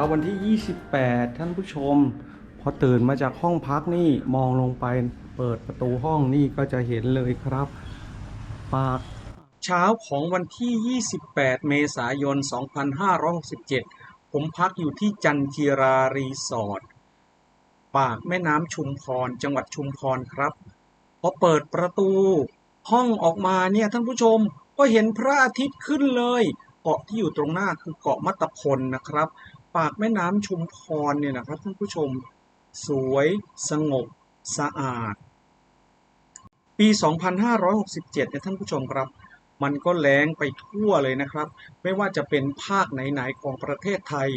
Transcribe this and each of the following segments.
าวันที่ 28 ท่านผู้ชม พอตื่นมาจากห้องพักนี่มองลงไปเปิดประตูห้องนี่ก็จะเห็นเลยครับ ปากเช้าของวันที่ 28 เมษายน 2567 ผมพักอยู่ที่จันทีรารีสอร์ทปากแม่น้ำชุมพร จังหวัดชุมพรครับ พอเปิดประตู ห้องออกมาเนี่ยท่านผู้ชมก็เห็นพระอาทิตย์ขึ้นเลย เกาะที่อยู่ตรงหน้าคือเกาะมัตตพลนะครับ ปากแม่น้ำชุมพรเนี่ยนะครับท่านผู้ชมสวยสงบสะอาด ปี 2567เนี่ยท่านผู้ชมครับ มันก็แล้งไปทั่วเลยนะครับ ไม่ว่าจะเป็นภาคไหนๆของประเทศไทย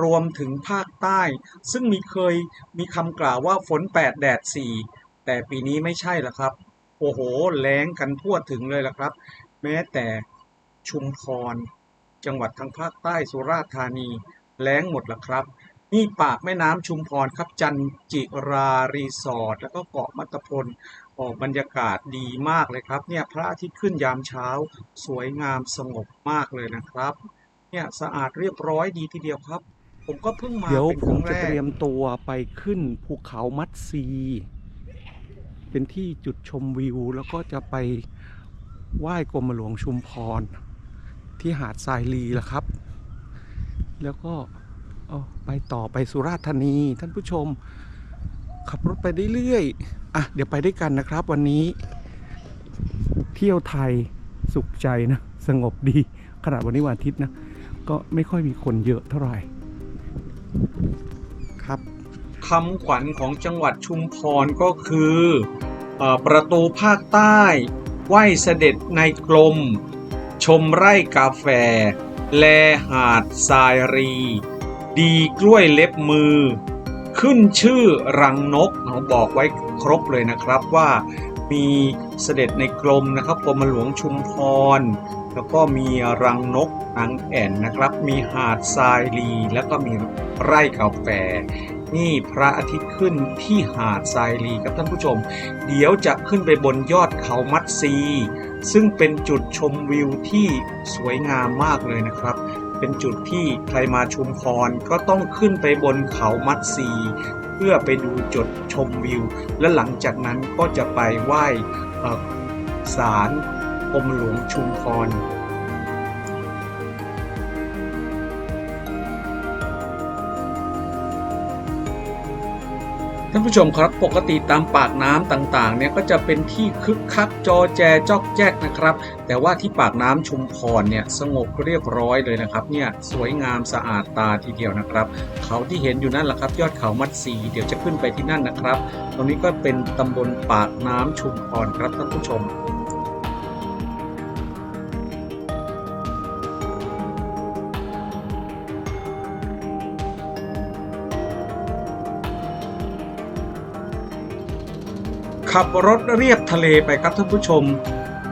รวมถึงภาคใต้ ซึ่งมีเคยมีคำกล่าวว่าฝน 8 แดด 4 แต่ปีนี้ไม่ใช่ละครับ โอ้โห แล้งกันทั่วถึงเลยละครับ แม้แต่ชุมพร จังหวัดทางภาคใต้สุราษฎร์ธานี แล้งหมดละครับ นี่ปากแม่น้ำชุมพรครับจันจิรารีสอร์ทแล้วก็เกาะมัตตพลออกบรรยากาศดีมากเลยครับเนี่ยพระอาทิตย์ขึ้นยามเช้าสวยงามสงบมากเลยนะครับเนี่ยสะอาดเรียบร้อยดีทีเดียวครับ ผมก็เพิ่งมาเดี๋ยวเป็นผครั้มงจะแรกเตรียมตัวไปขึ้นภูเขามัดซี เป็นที่จุดชมวิว แล้วก็จะไปไหว้กรมหลวงชุมพร ที่หาดทรายลีละครับ แล้วก็ไปต่อไปสุราษฎร์ธานีท่านผู้ชม ขับรถไปเรื่อยๆอะเดี๋ยวไปด้วยกันนะครับ วันนี้ เที่ยวไทยสุขใจนะ สงบดี ขนาดวันนี้วันอาทิตย์นะ ก็ไม่ค่อยมีคนเยอะเท่าไหร่ ครับคำขวัญของจังหวัดชุมพรก็คืออประตูภาคใต้ไหวเสด็จในกลม ชมไร่กาแฟ แลหาดทรายรี ดีกล้วยเล็บมือ ขึ้นชื่อรังนกเขาบอกไว้ครบเลยนะครับว่ามีเสด็จในกรมนะครับกรมหลวงชุมพร แล้วก็มีรังนกนางแอ่นนะครับ มีหาดทรายลีแล้วก็มีไร่กาแฟนี่พระอาทิตย์ขึ้นที่หาดทรายลีครับท่านผู้ชม เดี๋ยวจะขึ้นไปบนยอดเขามัดซี ซึ่งเป็นจุดชมวิวที่สวยงามมากเลยนะครับ เป็นจุดที่ใครมาชุมพรก็ต้องขึ้นไปบนเขามัดซีเพื่อไปดูจุดชมวิว และหลังจากนั้นก็จะไปไหว้ศาลอมหลวงชุมพร ท่านผู้ชมครับปกติตามปากน้ำต่างๆเนี่ยก็จะเป็นที่คึกคักจอแจจอกแจ๊กนะครับ แต่ว่าที่ปากน้ำชุมพรเนี่ยสงบเรียบร้อยเลยนะครับเนี่ยสวยงามสะอาดตาทีเดียวนะครับ เขาที่เห็นอยู่นั่นแหละครับ ยอดเขามัดสีเดี๋ยวจะขึ้นไปที่นั่นนะครับ ตรงนี้ก็เป็นตำบลปากน้ำชุมพรครับท่านผู้ชม ขับรถเรียบทะเลไปครับท่านผู้ชม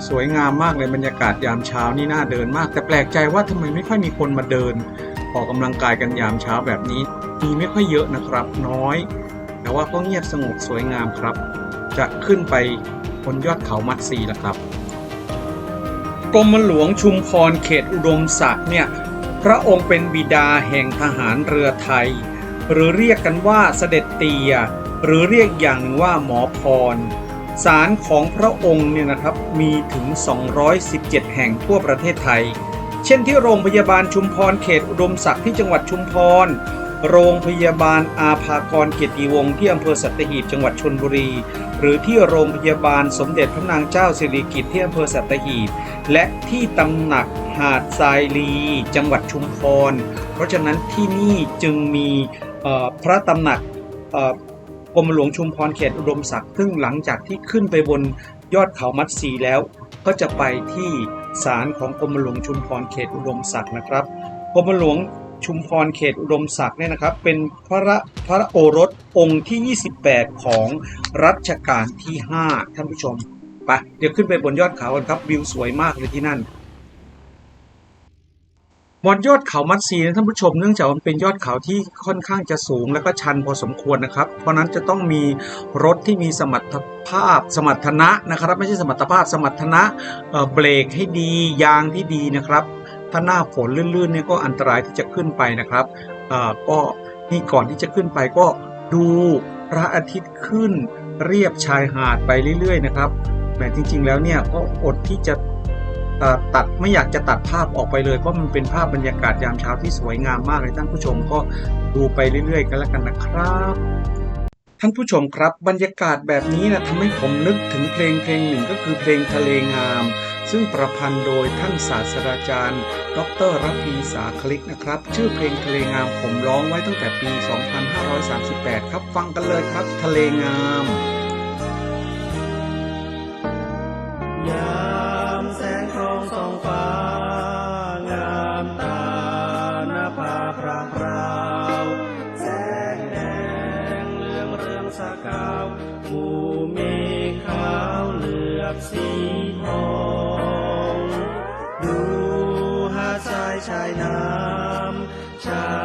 สวยงามมากเลยบรรยากาศยามเช้านี่น่าเดินมาก แต่แปลกใจว่าทำไมไม่ค่อยมีคนมาเดิน ออกกำลังกายกันยามเช้าแบบนี้มีไม่ค่อยเยอะนะครับ น้อย แต่ว่าก็เงียบสงบสวยงามครับ จะขึ้นไปบนยอดเขามัดซีแล้วครับกรมหลวงชุมพรเขตอุดมศักดิ์เนี่ยพระองค์เป็นบิดาแห่งทหารเรือไทย หรือเรียกกันว่าเสด็จเตีย หรือเรียกอย่างหนึ่งว่าหมอพรศาลของพระองค์เนี่ยนะครับมีถึง 217 แห่งทั่วประเทศไทย เช่นที่โรงพยาบาลชุมพรเขตอุดมศักดิ์ที่จังหวัดชุมพร โรงพยาบาลอาภากรเกียรติวงศ์ที่อำเภอสัตหีบจังหวัดชลบุรี หรือที่โรงพยาบาลสมเด็จพระนางเจ้าสิริกิติ์ที่อำเภอสัตหีบ และที่ตำหนักหาดทรายลี จังหวัดชุมพร เพราะฉะนั้นที่นี่จึงมีพระตำหนัก กรมหลวงชุมพรเขตอุดมศักดิ์ซึ่งหลังจากที่ขึ้นไปบนยอดเขามัดสีแล้ว ก็จะไปที่ศาลของกรมหลวงชุมพรเขตอุดมศักดิ์นะครับกรมหลวงชุมพรเขตอุดมศักดิ์เนี่ยนะครับ เป็นพระพระโอรสองค์ที่ 28 ของรัชกาลที่ 5 ท่านผู้ชมไปเดี๋ยวขึ้นไปบนยอดเขากันครับวิวสวยมากเลยที่นั่น บนยอดเขามัดซีนะท่านผู้ชมเนื่องจากมันเป็นยอดเขาที่ค่อนข้างจะสูงและก็ชันพอสมควรนะครับ เพราะนั้นจะต้องมีรถที่มีสมรรถภาพสมรรถนะนะครับ ไม่ใช่สมรรถภาพสมรรถนะเเบรกให้ดียางที่ดีนะครับ ถ้าหน้าฝนลื่นๆเนี่ยก็อันตรายที่จะขึ้นไปนะครับก็นี่ก่อนที่จะขึ้นไปก็ดูพระอาทิตย์ขึ้นเรียบชายหาดไปเรื่อยๆนะครับแหมจริง ๆ แล้วเนี่ยก็อดที่จะ ตัดไม่อยากจะตัดภาพออกไปเลย เพราะมันเป็นภาพบรรยากาศยามเช้าที่สวยงามมากเลยท่านผู้ชมก็ดูไปเรื่อยๆ กันแล้วกันนะครับท่านผู้ชมครับบรรยากาศแบบนี้นะทำให้ผมนึกถึงเพลงเพลงหนึ่งก็คือเพลงทะเลงาม ซึ่งประพันธ์โดยท่านศาสตราจารย์ ดรรพีสาคลิกนะครับ ชื่อเพลงทะเลงามผมร้องไว้ตั้งแต่ปี 2538 ครับฟังกันเลยครับ ทะเลงาม สีทองดูหาดทรายชายน้ำชา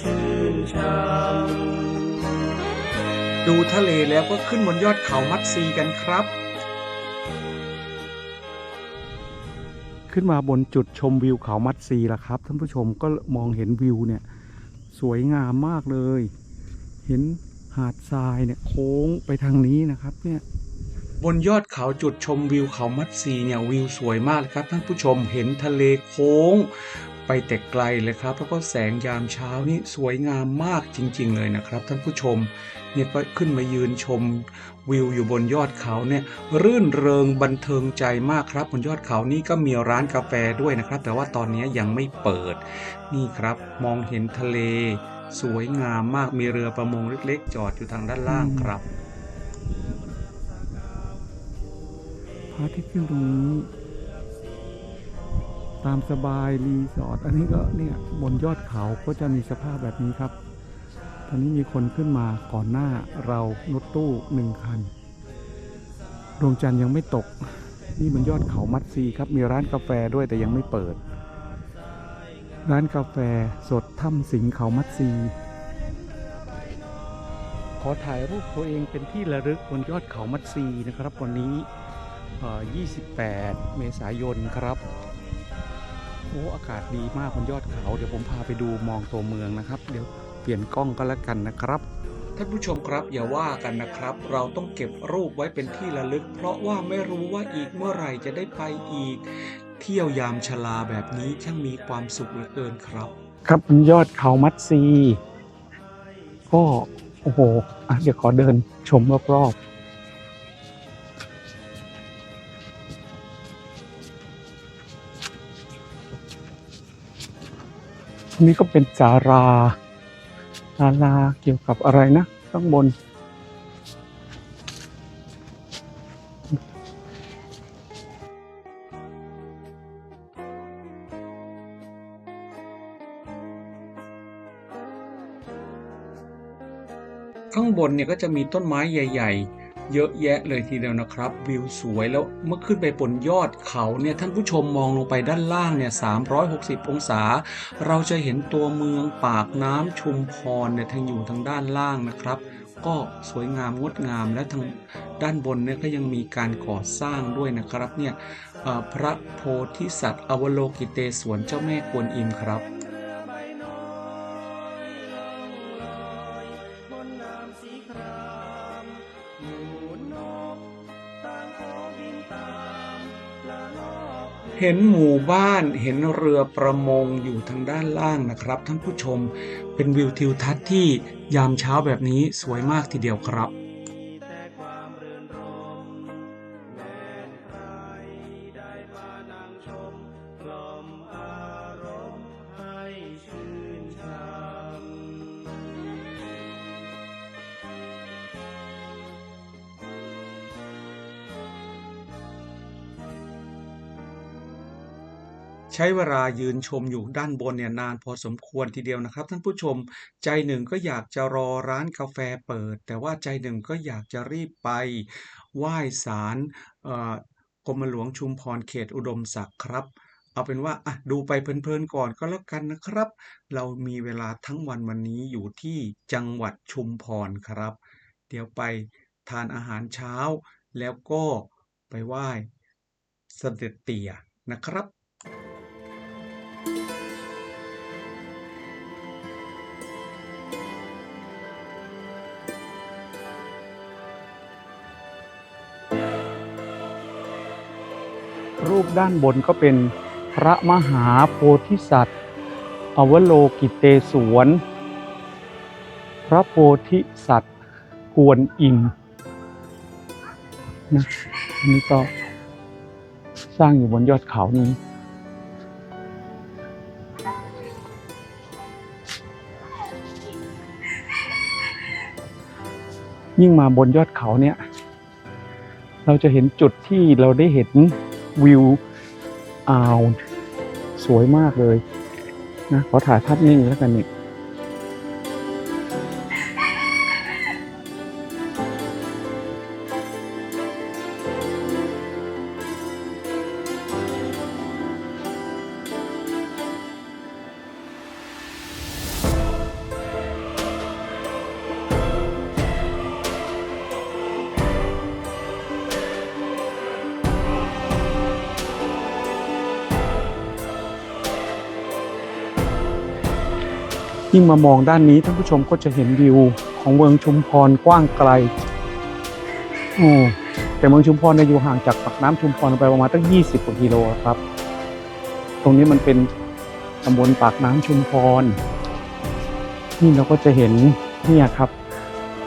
ชื่นชมดูทะเลแล้วก็ขึ้นบนยอดเขามัดซีกันครับ ขึ้นมาบนจุดชมวิวเขามัดซีละครับ ท่านผู้ชมก็มองเห็นวิวเนี่ยสวยงามมากเลย เห็นหาดทรายเนี่ยโค้งไปทางนี้นะครับเนี่ยบนยอดเขาจุดชมวิวเขามัดซีเนี่ยวิวสวยมากเลยครับท่านผู้ชมเห็นทะเลโค้ง ไปแต่ไกลเลยครับ แล้วก็แสงยามเช้านี่สวยงามมากจริง ๆ เลยนะครับท่านผู้ชมเนี่ยก็ขึ้นมายืนชมวิวอยู่บนยอดเขาเนี่ยรื่นเริงบันเทิงใจมากครับ บนยอดเขานี่ก็มีร้านกาแฟด้วยนะครับ แต่ว่าตอนนี้ยังไม่เปิด นี่ครับมองเห็นทะเล สวยงามมากมีเรือประมงเล็กๆ จอดอยู่ทางด้านล่างครับพระอาทิตย์ขึ้นตรงนี้ ตามสบายรีสอร์ทอันนี้ก็เนี่ยบนยอดเขาก็จะมีสภาพแบบนี้ครับ ตอนนี้มีคนขึ้นมาก่อนหน้าเรารถตู้หนึ่งคัน ดวงจันทร์ยังไม่ตก นี่บนยอดเขามัดซีครับ มีร้านกาแฟด้วยแต่ยังไม่เปิด ร้านกาแฟสดถ้ำสิงเขามัดซี ขอถ่ายรูปตัวเองเป็นที่ระลึกบนยอดเขามัดซีนะครับ วันนี้เอ่อ28 เมษายนครับ โอ้อากาศดีมากบนยอดเขาเดี๋ยวผมพาไปดูมองตัวเมืองนะครับ เดี๋ยวเปลี่ยนกล้องก็แล้วกันนะครับท่านผู้ชมครับอย่าว่ากันนะครับ เราต้องเก็บรูปไว้เป็นที่ระลึก เพราะว่าไม่รู้ว่าอีกเมื่อไหร่จะได้ไปอีก เที่ยวยามชลาแบบนี้ช่างมีความสุขเหลือเกินครับ ครับบนยอดเขามัดซี ก็โอ้โหอะเดี๋ยวขอเดินชมรอบๆ นี่ก็เป็นศาลาศาลาเกี่ยวกับอะไรนะ ข้างบน ข้างบนเนี่ยก็จะมีต้นไม้ใหญ่ ๆ เยอะแยะเลยทีเดียวนะครับ วิวสวยแล้วเมื่อขึ้นไปบนยอดเขาเนี่ยท่านผู้ชมมองลงไปด้านล่างเนี่ย360 องศา เราจะเห็นตัวเมืองปากน้ำชุมพรเนี่ยทางอยู่ทางด้านล่างนะครับ ก็สวยงามงดงามและทางด้านบนเนี่ยก็ยังมีการก่อสร้างด้วยนะครับเนี่ยพระโพธิสัตว์อวโลกิเตศวรเจ้าแม่กวนอิมครับ เห็นหมู่บ้านเห็นเรือประมงอยู่ทางด้านล่างนะครับ ท่านผู้ชมเป็นวิวทิวทัศน์ที่ยามเช้าแบบนี้สวยมากทีเดียวครับ ช้เวลายืนชมอยู่ด้านบนเนี่ยนานพอสมควรทีเดียวนะครับ ท่านผู้ชมใจหนึ่งก็อยากจะรอร้านกาแฟเปิด แต่ว่าใจหนึ่งก็อยากจะรีบไปไหว้ศาลกรมหลวงชุมพรเขตอุดมศักดิ์ครับ เอาเป็นว่าอะดูไปเพลินๆก่อนก็แล้วกันนะครับ เรามีเวลาทั้งวันวันนี้อยู่ที่จังหวัดชุมพรครับ เดี๋ยวไปทานอาหารเช้า แล้วก็ไปไหว้เสด็จเตี่ยนะครับ รูปด้านบนก็เป็นพระมหาโพธิสัตว์ อวโลกิเตศวน พระโพธิสัตว์กวนอิมนะอันนี้ก็สร้างอยู่บนยอดเขานี้ยิ่งมาบนยอดเขาเนี่ย เราจะเห็นจุดที่เราได้เห็น วิวอ่าว สวยมากเลยนะขอถ่ายภาพนิ่งแล้วกันเนี่ ยิ่งมามองด้านนี้ท่านผู้ชมก็จะเห็นวิวของเมืองชุมพรกว้างไกลโอ้แต่เมืองชุมพรเนี่ยอยู่ห่างจากปากน้ำชุมพรไปประมาณตั้ง 20กว่ากิโลครับ ตรงนี้มันเป็นตำบลปากน้ำชุมพร นี่เราก็จะเห็นเนี่ยครับ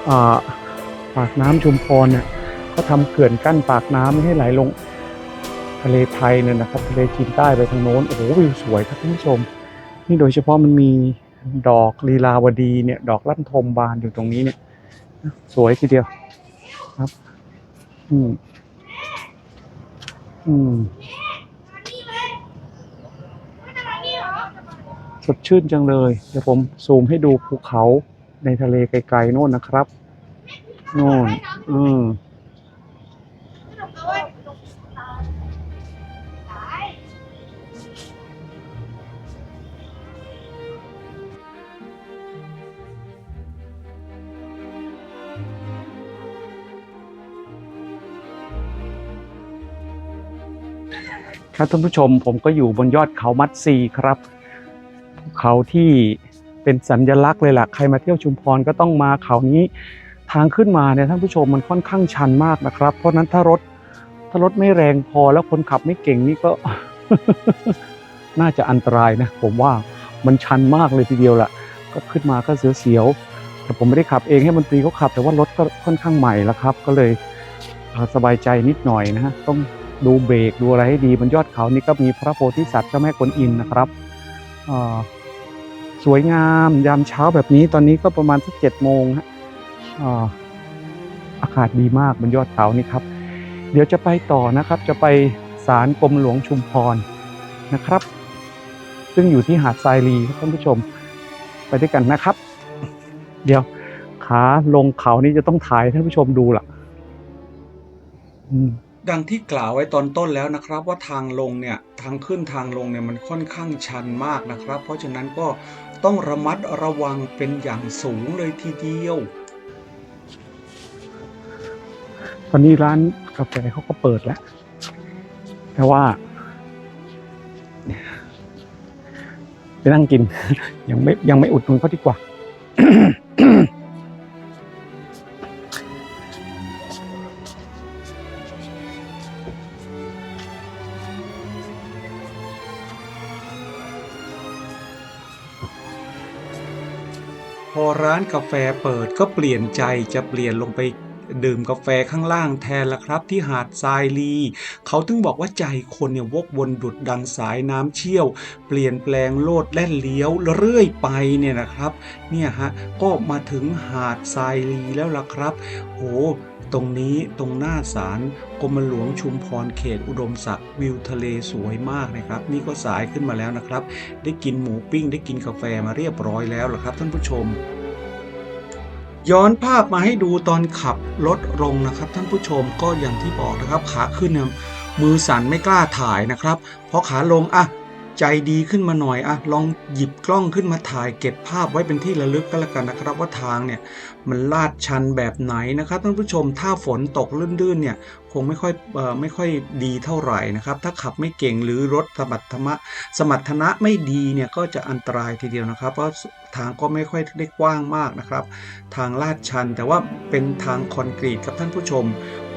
อ่าปากน้ำชุมพรเนี่ยก็ทำเขื่อนกั้นปากน้ำไม่ให้ไหลลงทะเลไทยเนี่ยนะครับทะเลจีนใต้ไปทางโน้นโอ้โหวิวสวยครับท่านผู้ชม นี่โดยเฉพาะมันมี ดอกลีลาวดีเนี่ย ดอกลั่นทมบานอยู่ตรงนี้เนี่ย สวยทีเดียวครับ อืม อืมสดชื่นจังเลย เดี๋ยวผมซูมให้ดูภูเขาในทะเลไกลๆโน่นนะครับ โน่น อืม ครับท่านผู้ชมผมก็อยู่บนยอดเขามัดซีครับภูเขาที่เป็นสัญลักษณ์เลยล่ะใครมาเที่ยวชุมพรก็ต้องมาเขานี้ทางขึ้นมาเนี่ยท่านผู้ชมมันค่อนข้างชันมากนะครับ เพราะนั้นถ้ารถถ้ารถไม่แรงพอแล้วคนขับไม่เก่งนี่ก็ น่าจะอันตรายนะ ผมว่ามันชันมากเลยทีเดียวล่ะ ก็ขึ้นมาก็เสียวๆแต่ผมไม่ได้ขับเองให้มันตรีเขาขับ แต่ว่ารถก็ค่อนข้างใหม่แล้วครับ ก็เลยสบายใจนิดหน่อยนะฮะต้อง ดูเบรกดูอะไรให้ดีบนยอดเขานี่ก็มีพระโพธิสัตว์เจ้าแม่กวนอิมนะครับสวยงามยามเช้าแบบนี้ตอนนี้ก็ประมาณสักเจ็ดโมงฮะอากาศดีมากบนยอดเขานี่ครับ เดี๋ยวจะไปต่อนะครับ จะไปศาลกรมหลวงชุมพรนะครับ ซึ่งอยู่ที่หาดทรายลีครับท่านผู้ชมไปด้วยกันนะครับ เดี๋ยวขาลงเขานี่จะต้องถ่ายท่านผู้ชมดูล่ะ อืม ดังที่กล่าวไว้ตอนต้นแล้วนะครับ ว่าทางลงเนี่ยทางขึ้นทางลงเนี่ยมันค่อนข้างชันมากนะครับ เพราะฉะนั้นก็ต้องระมัดระวังเป็นอย่างสูงเลยทีเดียว ตอนนี้ร้านกาแฟเขาก็เปิดแล้ว แต่ว่าไปนั่งกิน ยังไม่ยังไม่อุดหนุนเขาดีกว่า พอร้านกาแฟเปิดก็เปลี่ยนใจจะเปลี่ยนลงไปดื่มกาแฟข้างล่างแทนละครับ ที่หาดทรายลี เขาถึงบอกว่าใจคนเนี่ยวกวนดุดดังสายน้ำเชี่ยว เปลี่ยนแปลงโลดแล่นเลี้ยวเรื่อยไปเนี่ยนะครับ เนี่ยฮะก็มาถึงหาดทรายลีแล้วล่ะครับ โห ตรงนี้ตรงหน้าศาลกรมหลวงชุมพรเขตอุดมศักดิ์วิวทะเลสวยมากนะครับ นี่ก็สายขึ้นมาแล้วนะครับ ได้กินหมูปิ้ง ได้กินกาแฟมาเรียบร้อยแล้วล่ะครับท่านผู้ชม ย้อนภาพมาให้ดูตอนขับรถลงนะครับ ท่านผู้ชมก็อย่างที่บอกนะครับขาขึ้นเนี่ยมือสั่นไม่กล้าถ่ายนะครับ เพราะขาลงอะ ใจดีขึ้นมาหน่อยอะลองหยิบกล้องขึ้นมาถ่ายเก็บภาพไว้เป็นที่ระลึกก็แล้วกันนะครับ ว่าทางเนี่ยมันลาดชันแบบไหนนะครับท่านผู้ชมถ้าฝนตกลื่นๆเนี่ยคงไม่ค่อยออไม่ค่อยดีเท่าไหร่นะครับ ถ้าขับไม่เก่งหรือรถสมรรถนะสมรรถนะไม่ดีเนี่ยก็จะอันตรายทีเดียวนะครับ เพราะทางก็ไม่ค่อยได้กว้างมากนะครับ ทางลาดชันแต่ว่าเป็นทางคอนกรีตครับท่านผู้ชม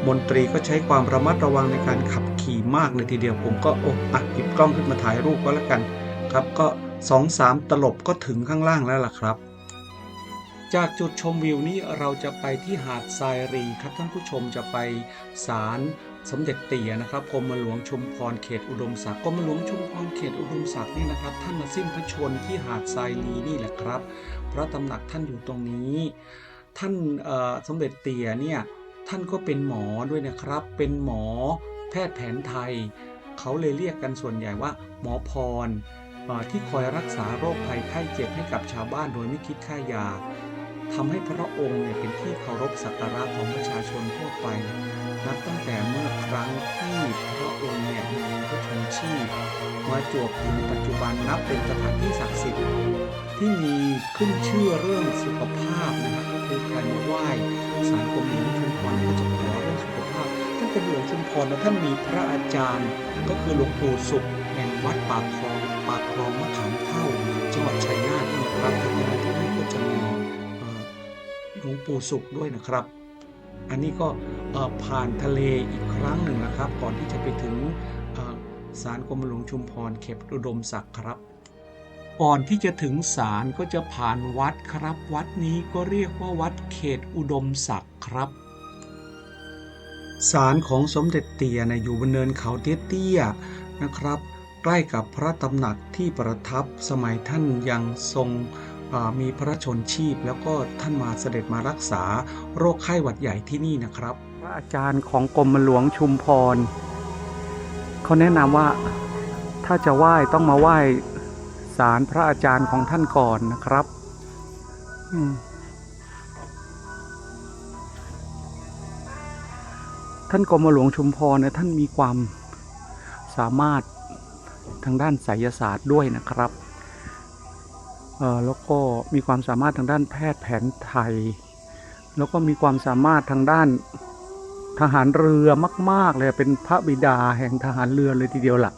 มนตรีก็ใช้ความระมัดระวังในการขับ ขี่มากเลยทีเดียวผมก็โอ้อะหยิบกล้องขึ้นมาถ่ายรูปก็แล้วกันครับก็สองสามตลบก็ถึงข้างล่างแล้วล่ะครับ จากจุดชมวิวนี้เราจะไปที่หาดทรายรีครับท่านผู้ชมจะไปศาลสมเด็จเตี่ยนะครับกรมหลวงชุมพรเขตอุดมศักดิ์กรมหลวงชุมพรเขตอุดมศักดิ์นี่นะครับ ท่านมาสิ้นพระชนที่หาดทรายรีนี่แหละครับ พระตำหนักท่านอยู่ตรงนี้ ท่านสมเด็จเตี่ยเนี่ยท่านก็เป็นหมอด้วยนะครับ เป็นหมอ ทย์แผนไทย เขาเลยเรียกกันส่วนใหญ่ว่า หมอพรที่คอยรักษาโรคภัยไข้เจ็บให้กับชาวบ้านโดยไม่คิดค่ายาทำให้พระองค์เนี่ยเป็นที่เคารพสักการะของประชาชนทั่วไป นับตั้งแต่เมื่อครั้งที่พระองค์เนี่ยมีพระชนชีพมาจวบถึงปัจจุบันนับเป็นสถานที่ศักดิ์สิทธิ์ที่มีขึ้นชื่อเรื่องสุขภาพนะครับก็คือใครมาไหว้ศาลกรมหลวงชุมพรก็จะขอ เรื่องสุขภาพท่านกรมหลวงชุมพรแล้วท่านมีพระอาจารย์ ก็คือหลวงปู่สุขแห่งวัดปากคลองปากคลองมะขามเท่าจังหวัดชัยนาทนะครับที่นี่ที่นี่ก็จะมีหลวงปู่สุขด้วยนะครับ อันนี้ก็ผ่านทะเลอีกครั้งหนึ่งนะครับ ก่อนที่จะไปถึงศาลกรมหลวงชุมพรเขตอุดมศักดิ์ครับ ก่อนที่จะถึงศาลก็จะผ่านวัดครับ วัดนี้ก็เรียกว่าวัดเขตอุดมศักดิ์ครับ ศาลของสมเด็จเตี่ยนะอยู่บนเนินเขาเตี้ยๆนะครับ ใกล้กับพระตำหนักที่ประทับสมัยท่านยังทรงอ่ามีพระชนชีพ แล้วก็ท่านมาเสด็จมารักษาโรคไข้หวัดใหญ่ที่นี่นะครับ พระอาจารย์ของกรมหลวงชุมพรเขาแนะนำว่าถ้าจะไหว้ต้องมาไหว้ศาลพระอาจารย์ของท่านก่อนนะครับ อืม ท่านกรมหลวงชุมพรเนี่ยท่านมีความสามารถทางด้านไสยศาสตร์ด้วยนะครับเอ่อแล้วก็มีความสามารถทางด้านแพทย์แผนไทย แล้วก็มีความสามารถทางด้านทหารเรือมาก ๆ เลยเป็นพระบิดาแห่งทหารเรือเลยทีเดียวล่ะ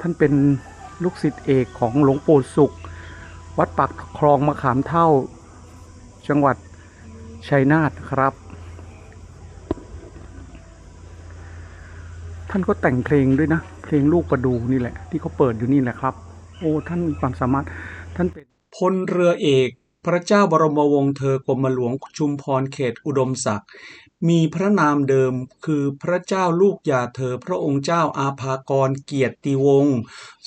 ท่านเป็นลูกศิษย์เอกของหลวงปู่สุข วัดปากคลองมะขามเท่า จังหวัดชัยนาทครับ ท่านก็แต่งเพลงด้วยนะ เพลงลูกประดูนี่แหละ ที่เขาเปิดอยู่นี่แหละครับ โอ้ท่านมีความสามารถท่านเป็นพลเรือเอก พระเจ้าบรมวงศ์เธอกรมหลวงชุมพรเขตอุดมศักดิ์มีพระนามเดิมคือพระเจ้าลูกยาเธอพระองค์เจ้าอาภากรเกียรติวงศ์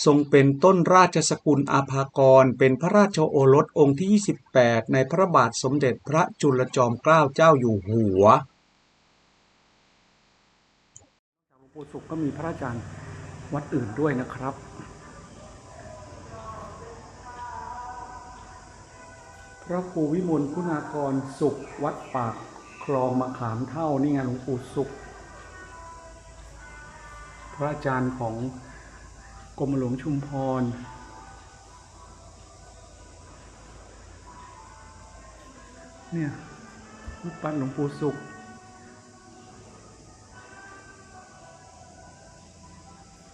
ทรงเป็นต้นราชสกุลอาภากร เป็นพระราชโอรสองค์ที่ 28 ในพระบาทสมเด็จพระจุลจอมเกล้าเจ้าอยู่หัว หลวง ปู่สุขก็มีพระอาจารย์วัดอื่นด้วยนะครับ พระครูวิมลคุณากรสุขวัดปากคลองมะขามเท่านี่ไงหลวงปู่สุข พระอาจารย์ของกรมหลวงชุมพรเนี่ยรูปปั้นหลวงปู่สุข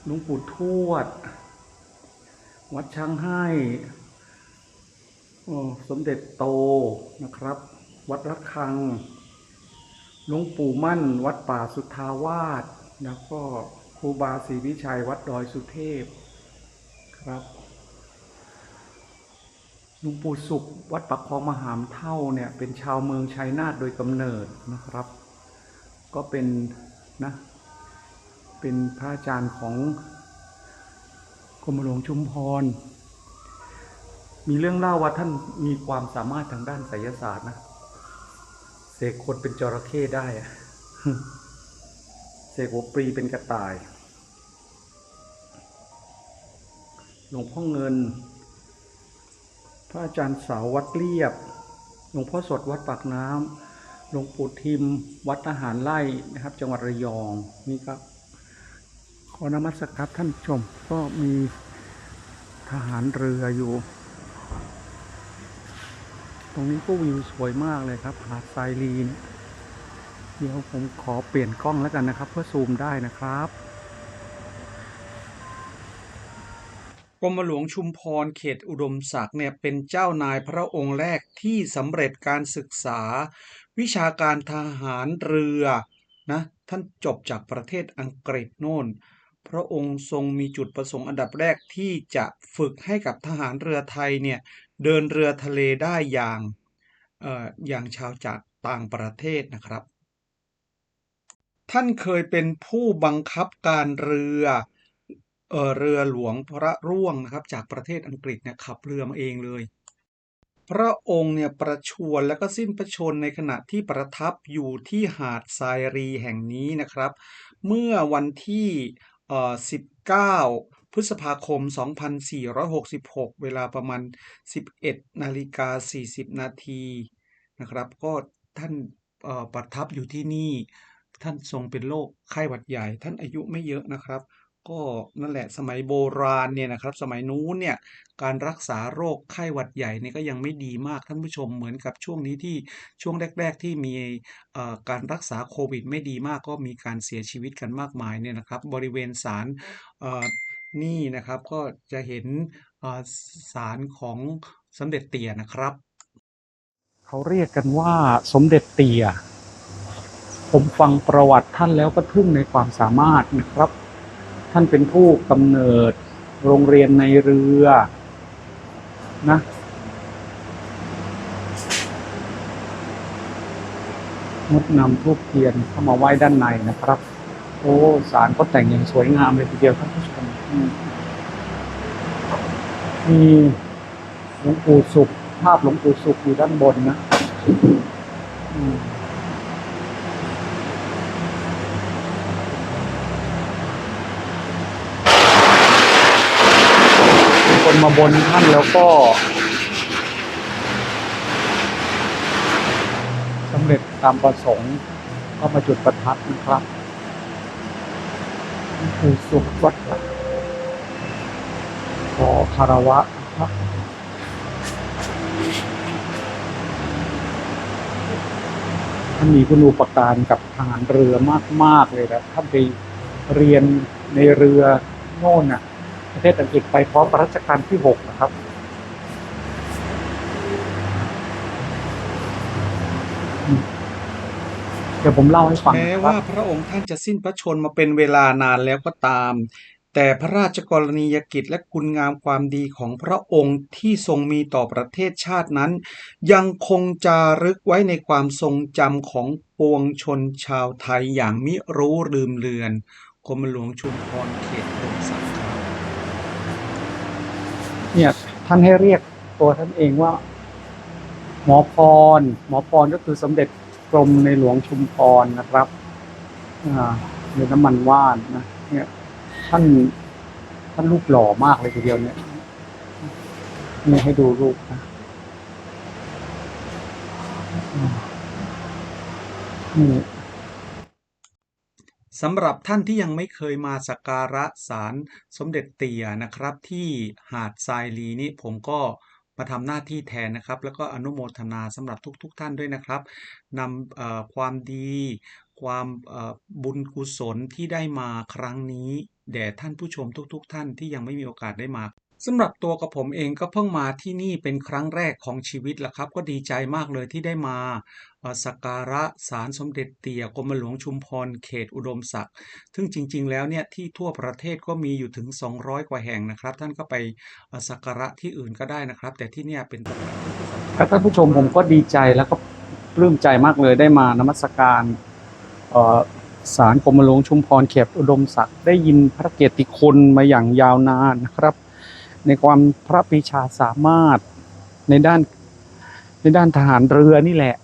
หลวงปู่ทวด วัดช้างให้โอ้สมเด็จโตนะครับ วัดระฆังหลวงปู่มั่น วัดป่าสุทธาวาสแล้วก็ครูบาศรีวิชัย วัดดอยสุเทพครับหลวงปู่สุข วัดปักคลองมหามเท่าเนี่ยเป็นชาวเมืองชัยนาทโดยกำเนิดนะครับ ก็เป็นนะ เป็นพระอาจารย์ของกรมหลวงชุมพร มีเรื่องเล่าว่าท่านมีความสามารถทางด้านไสยศาสตร์นะกคนเป็นจระเข้ได้เสกหัวปรีเป็นกระต่าย หลวงพ่อเงิน พระอาจารย์สาวัดเรียบ หลวงพ่อสดวัดปากน้ำหลวงปู่ทิม วัดทหารไล่นะครับ จังหวัดระยองนี่ครับ ขอนมัสการท่านชม ก็มีทหารเรืออยู่ ตรงนี้ก็วิวสวยมากเลยครับ หาดทรายลีนเดี๋ยวผมขอเปลี่ยนกล้องแล้วกันนะครับ เพื่อซูมได้นะครับกรมหลวงชุมพรเขตอุดมศักดิ์เนี่ยเป็นเจ้านายพระองค์แรกที่สำเร็จการศึกษา วิชาการทหารเรือนะท่านจบจากประเทศอังกฤษโน่น พระองค์ทรงมีจุดประสงค์อันดับแรกที่จะฝึกให้กับทหารเรือไทยเนี่ยเดินเรือทะเลได้อย่างเอ่ออย่างชาวจากต่างประเทศนะครับ ท่านเคยเป็นผู้บังคับการเรือเออเรือหลวงพระร่วงนะครับจากประเทศอังกฤษเนี่ยขับเรือมาเองเลย พระองค์เนี่ยประชวรและก็สิ้นพระชนในขณะที่ประทับอยู่ที่หาดทรายรีแห่งนี้นะครับ เมื่อวันที่ เอ่อ19 พฤษภาคม 2466 เวลาประมาณ 11 นาฬิกา 40 นาทีนะครับ ก็ท่านเออประทับอยู่ที่นี่ ท่านทรงเป็นโรคไข้หวัดใหญ่ ท่านอายุไม่เยอะนะครับ ก็นั่นแหละสมัยโบราณเนี่ยนะครับ สมัยนู้นเนี่ยการรักษาโรคไข้หวัดใหญ่เนี่ยก็ยังไม่ดีมากท่านผู้ชมเหมือนกับช่วงนี้ที่ช่วงแรก ๆ ที่มีการรักษาโควิดไม่ดีมากก็มีการเสียชีวิตกันมากมายเนี่ยนะครับ บริเวณศาลนี่นะครับก็จะเห็นเอ่อศาลของสมเด็จเตี่ยนะครับ เขาเรียกกันว่าสมเด็จเตี่ยผมฟังประวัติท่านแล้วก็ทึ่งในความสามารถนะครับ ท่านเป็นผู้กำเนิดโรงเรียนในเรือนะงดนำทูบเทียนเข้ามาไหว้ด้านในนะครับ โอ้สารก็แต่งอย่างสวยงามเลยทีเดียวท่านผู้ชมอืมมีหลวงปู่สุข ภาพหลวงปู่สุขอยู่ด้านบนนะ อืม มาบนท่านแล้วก็สำเร็จตามประสงค์ ก็มาจุดประทัดนะครับหลวงปู่สุขวัดขอคารวะครับท่านมีคุณูปการกับทหารเรือมาก ๆ เลยนะท่านไปเรียนในเรือโน่นน่ะ ประเทศอังกฤษไปพร้อมรัชกาลที่หกนะครับเดี๋ยวผมเล่าให้ฟังแม้ว่าพระองค์ท่านจะสิ้นพระชนมาเป็นเวลานานแล้วก็ตาม แต่พระราชกรณียกิจและคุณงามความดีของพระองค์ที่ทรงมีต่อประเทศชาตินั้น ยังคงจารึกไว้ในความทรงจำของปวงชนชาวไทยอย่างมิรู้ลืมเลือนกรมหลวงชุมพรเขตอุดมศักดิ์ครับ เนี่ยท่านให้เรียกตัวท่านเองว่า หมอพร หมอพรก็คือสมเด็จกรมในหลวงชุมพรนะครับเรือน้ำมันว่านนะเนี่ยท่านท่านรูปหล่อมากเลยทีเดียวเนี่ยนี่ให้ดูรูปนะนี่ สำหรับท่านที่ยังไม่เคยมาสักการะศาลสมเด็จเตี่ยนะครับ ที่หาดทรายลีนี่ผมก็มาทำหน้าที่แทนนะครับ แล้วก็อนุโมทนาสำหรับทุกๆทท่านด้วยนะครับนำความดีความบุญกุศลที่ได้มาครั้งนี้ แด่ท่านผู้ชมทุกๆท่านที่ยังไม่มีโอกาสได้มา สำหรับตัวกับผมเองก็เพิ่งมาที่นี่เป็นครั้งแรกของชีวิตแหละครับ ก็ดีใจมากเลยที่ได้มาสักการะศาลสมเด็จเตี่ยกรมหลวงชุมพรเขตอุดมศักดิ์ซึ่งจริง ๆ แล้วเนี่ยที่ทั่วประเทศก็มีอยู่ถึง 200 กว่าแห่งนะครับ ท่านก็ไปสักการะที่อื่นก็ได้นะครับ แต่ที่เนี่ยเป็นสถานที่ที่สำคัญครับท่านผู้ชมผมก็ดีใจแล้วก็ปลื้มใจมากเลยได้มานมัสการเอ่อศาลกรมหลวงชุมพรเขตอุดมศักดิ์ได้ยินพระเกียรติคุณมาอย่างยาวนานนะครับ ในความพระปีชาสามารถในด้านในด้านทหารเรือนี่แหละ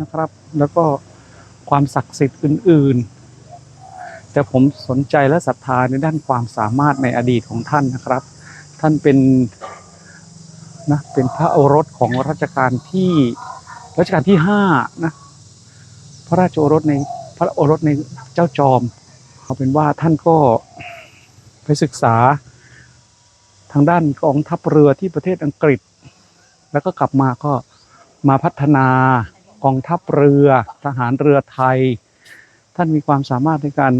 นะครับ แล้วก็ความศักดิ์สิทธิ์อื่น ๆ แต่ผมสนใจและศรัทธาในด้านความสามารถในอดีตของท่านนะครับ ท่านเป็นนะเป็นพระโอรสของรัชกาลที่รัชกาลที่ห้านะพระราชโอรสในพระโอรสในเจ้าจอมเอาเป็นว่าท่านก็ไปศึกษาางด้านกองทัพเรือที่ประเทศอังกฤษ แล้วก็กลับมาก็มาพัฒนากองทัพเรือทหารเรือไทย ท่านมีความสามารถในการ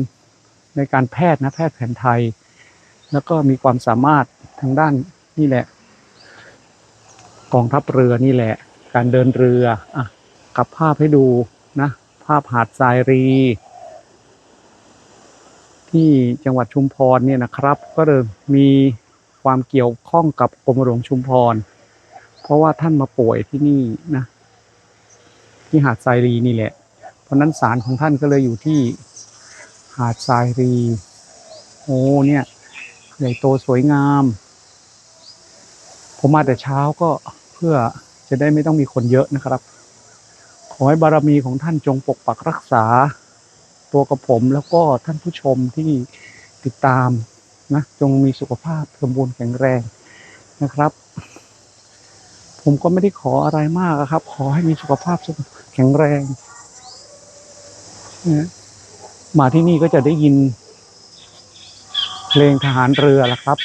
ในการแพทย์นะแพทย์แผนไทย แล้วก็มีความสามารถทางด้านนี่แหละ กองทัพเรือนี่แหละ การเดินเรืออะกลับภาพให้ดูนะภาพหาดทรายรี ที่จังหวัดชุมพรเนี่ยนะครับ ก็เลยมี ความเกี่ยวข้องกับกรมหลวงชุมพร เพราะว่าท่านมาป่วยที่นี่นะ ที่หาดทรายรีนี่แหละ เพราะนั้นศาลของท่านก็เลยอยู่ที่หาดทรายรีโอ้เนี่ยใหญ่โตสวยงาม ผมมาแต่เช้าก็เพื่อจะได้ไม่ต้องมีคนเยอะนะครับ ขอให้บารมีของท่านจงปกปักรักษา ตัวกับผมแล้วก็ท่านผู้ชมที่ติดตาม นะจงมีสุขภาพสมบูรณ์แข็งแรงนะครับ ผมก็ไม่ได้ขออะไรมากครับ ขอให้มีสุขภาพแข็งแรงนะมาที่นี่ก็จะได้ยิน เพลงทหารเรือละครับ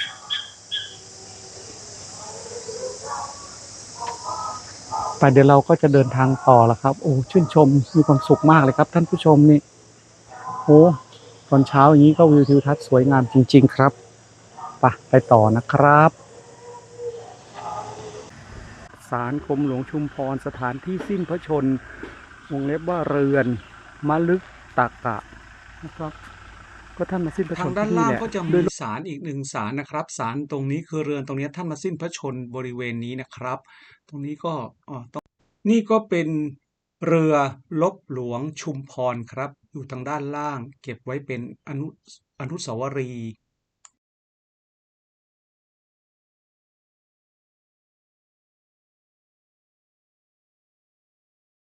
ไปเดี๋ยวเราก็จะเดินทางต่อล้วครับ โอ้ชื่นชมมีความสุขมากเลยครับ ท่านผู้ชมนี่โอ้ ตอนเช้าอย่างนี้ก็วิวทิวทัศน์สวยงามจริง ๆ ครับไปไปต่อนะครับศาลกรมหลวงชุมพรสถานที่สิ้นพระชนม์วงเล็บว่าเรือนมะลึกตากะนะครับก็ท่านมาสิ้นพระชทานงม์ด้านที่นี่ล่างแหละก็จะด้มีวยศาลอีกหนึ่งศาลนะครับศาลตรงนี้คือเรือนตรงนี้ท่านมาสิ้นพระชนม์บริเวณนี้นะครับ ตรงนี้ก็อ๋อต้องนี่ก็เป็นเรือลบหลวงชุมพรครับ อยู่ทางด้านล่าง เก็บไว้เป็นอนุอนุสาวรีย์